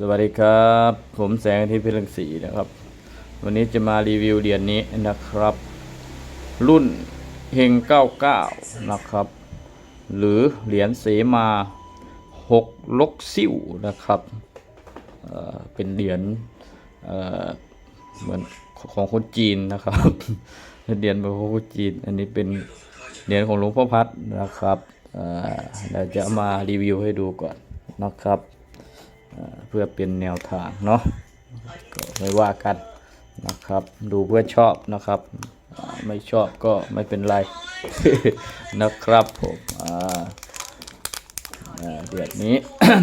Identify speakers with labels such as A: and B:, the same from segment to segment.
A: สวัสดีครับ ผมแสงที่พิรังสีนะครับ วันนี้จะมารีวิวเหรียญนี้นะครับ รุ่นเฮง99 นะครับ หรือเหรียญเสมา6ลกซิ่วนะครับเเป็นเหรียญเเหมือนของคนจีนนะครับเหรียญของคนจีน อันนี้เป็นเหรียญของหลวงพ่อพัดนะครับเดี๋ยวจะมารีวิวให้ดูก่อนนะครับ เพื่อเป็นแนวทางเนาะก็ไม่ว่ากันนะครับ ดูเพื่อชอบนะครับไม่ชอบก็ไม่เป็นไรนะครับผมเดือดนี้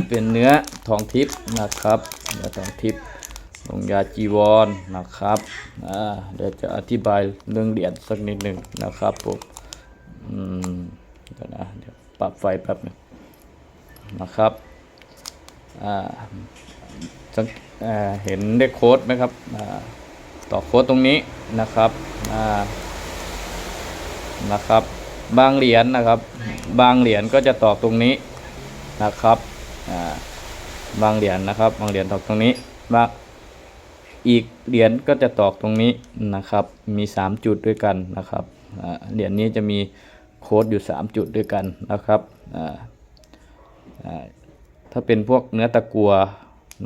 A: เป็นเนื้อทองทิพย์นะครับเนื้อทองทิพย์ลงยาจีวรนะครับเดี๋ยวจะอธิบายเรื่องเหรียญสักนิดหนึ่งนะครับผมอืมเดี๋ยวนะเดี๋ยวปรับไฟแป๊บหนึงนะครับ เห็นได้โค้ดไหมครับต่อโค้ดตรงนี้นะครับนะครับ บางเหรียญนะครับ บางเหรียญก็จะตอกตรงนี้นะครับบางเหรียญนะครับ บางเหรียญตอกตรงนี้บางอีกเหรียญก็จะตอกตรงนี้นะครับ มี 3 จุดด้วยกันนะครับเหรียญนี้จะมีโค้ดอยู่ 3 จุดด้วยกันนะครับ ถ้าเป็นพวกเนื้อตะกัว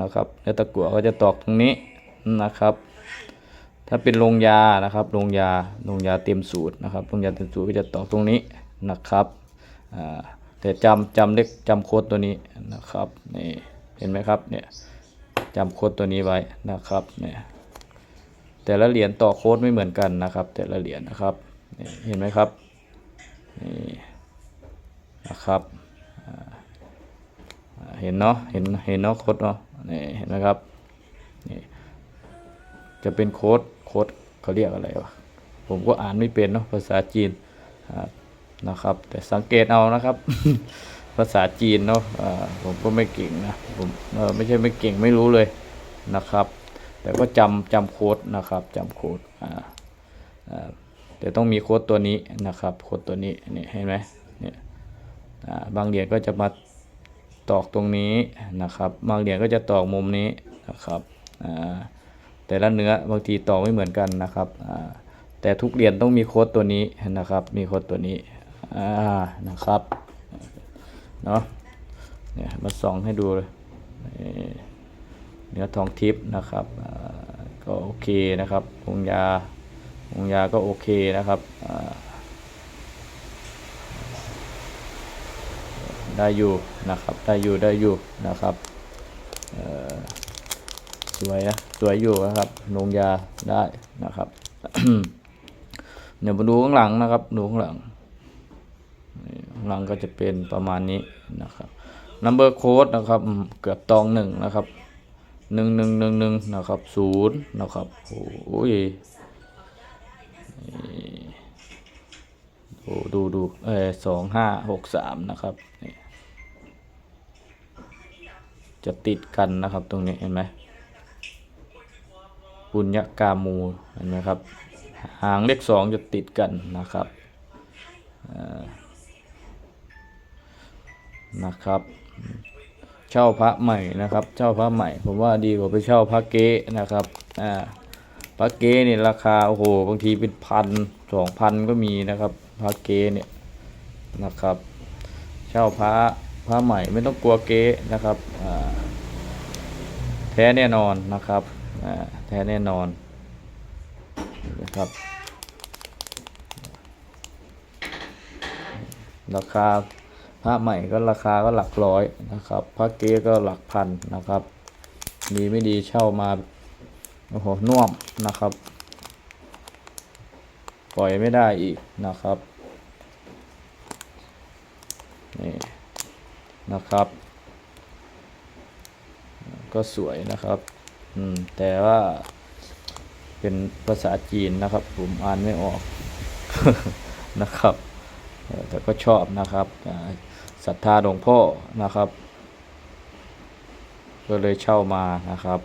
A: นะครับ เนื้อตะกัวก็จะตอกตรงนี้นะครับ ถ้าเป็นโรงยานะครับโรงยาโรงยาเต็มสูตรนะครับโรงยาเต็มสูตรก็จะตอกตรงนี้นะครับแต่จำจำเลขจำโค้ดตัวนี้นะครับนี่เห็นไหมครับเนี่ยจำโค้ดตัวนี้ไว้นะครับเนี่ยแต่ละเหรียญต่อโค้ดไม่เหมือนกันนะครับ แต่ละเหรียญนะครับเห็นไหมครับนี่นะครับ เห็นเนาะเห็นเห็นเนาะโค้ดเนาะนี่เห็นไหมครับนี่จะเป็นโค้ดโค้ดเขาเรียกอะไรวะผมก็อ่านไม่เป็นเนาะภาษาจีนนะครับ แต่สังเกตเอานะครับ ภาษาจีนเนาะผมก็ไม่เก่งนะผมไม่ใช่ไม่เก่งไม่รู้เลยนะครับ แต่ก็จำจำโค้ดนะครับจำโค้ดแต่ต้องมีโค้ดตัวนี้นะครับโค้ดตัวนี้นี่เห็นไหมเนี่ยบางเหรียญก็จะมา ตอกตรงนี้นะครับบางเหรียญก็จะตอกมุมนี้นะครับแต่ละเนื้อบางทีตอกไม่เหมือนกันนะครับแต่ทุกเหรียญต้องมีโค้ดตัวนี้นะครับ มีโค้ดตัวนี้นะครับเนาะเนี่ยมาส่องให้ดูเลยเนื้อทองทิพย์นะครับก็โอเคนะครับองยาองยาก็โอเคนะครับอ่า ได้อยู่นะครับ ได้อยู่ได้อยู่นะครับสวยนะสวยอยู่นะครับลงยาได้นะครับเดี๋ยวมาดูข้างหลังนะครับดูข้างหลังข้างหลังก็จะเป็นประมาณนี้นะครับ number code นะครับเกือบตองหนึ่งนะครับหนึ่งหนึ่งหนึ่งหนึ่งนะครับศูนย์นะครับโอ้ยนี่โอ้ดูดูเออสองห้าหกสามนะครับนี่ จะติดกันนะครับ ตรงนี้เห็นไหมปุญญกามูเห็นไหมครับ หางเลขสองจะติดกันนะครับนะครับเช่าพระใหม่นะครับ เช่าพระใหม่ ผมว่าดีกว่าไปเช่าพระเก๊นะครับอ่าพระเก๊เนี่ยราคาโอ้โหบางทีเป็นพันสองพันก็มีนะครับพระเก๊เนี่ยนะครับ เช่าพระ พระใหม่ไม่ต้องกลัวเก๊นะครับแท้แน่นอนนะครับแท้แน่นอนนะครับราคาพระใหม่ก็ราคาก็หลักร้อยนะครับพระเก๊ก็หลักพันนะครับดีไม่ดีเช่ามาโอ้โหน่วมนะครับ ปล่อยไม่ได้อีกนะครับ นะครับ ก็สวยนะครับอืมแต่ว่าเป็นภาษาจีนนะครับ ผมอ่านไม่ออกนะครับ แต่ก็ชอบนะครับศรัทธาหลวงพ่อนะครับ ก็เลยเช่ามานะครับ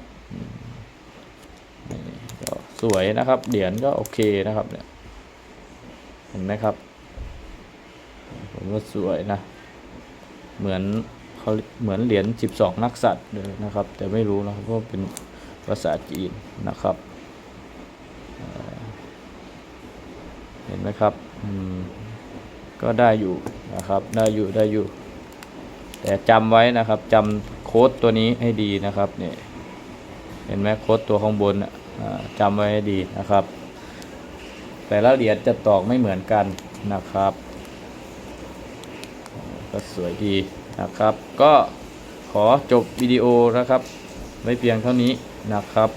A: ก็สวยนะครับ เหรียญก็โอเคนะครับเนี่ยเห็นไหมครับ ผมว่าสวยนะ เหมือนเขาเหมือนเหรียญ12 นักสัตว์เลยนะครับ แต่ไม่รู้นะครับเพราเป็นภาษาจีนนะครับเห็นไหมครับก็ได้อยู่นะครับได้อยู่ได้อยู่ แต่จำไว้นะครับจำโค้ดตัวนี้ให้ดีนะครับเนี่ยเห็นไหมโค้ดตัวข้างบนอะอ่าจำไว้ให้ดีนะครับ แต่ละเหรียญจะตอกไม่เหมือนกันนะครับ ก็สวยดีนะครับ ก็ขอจบวิดีโอนะครับ ไม่เพียงเท่านี้นะครับ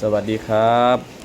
A: สวัสดีครับ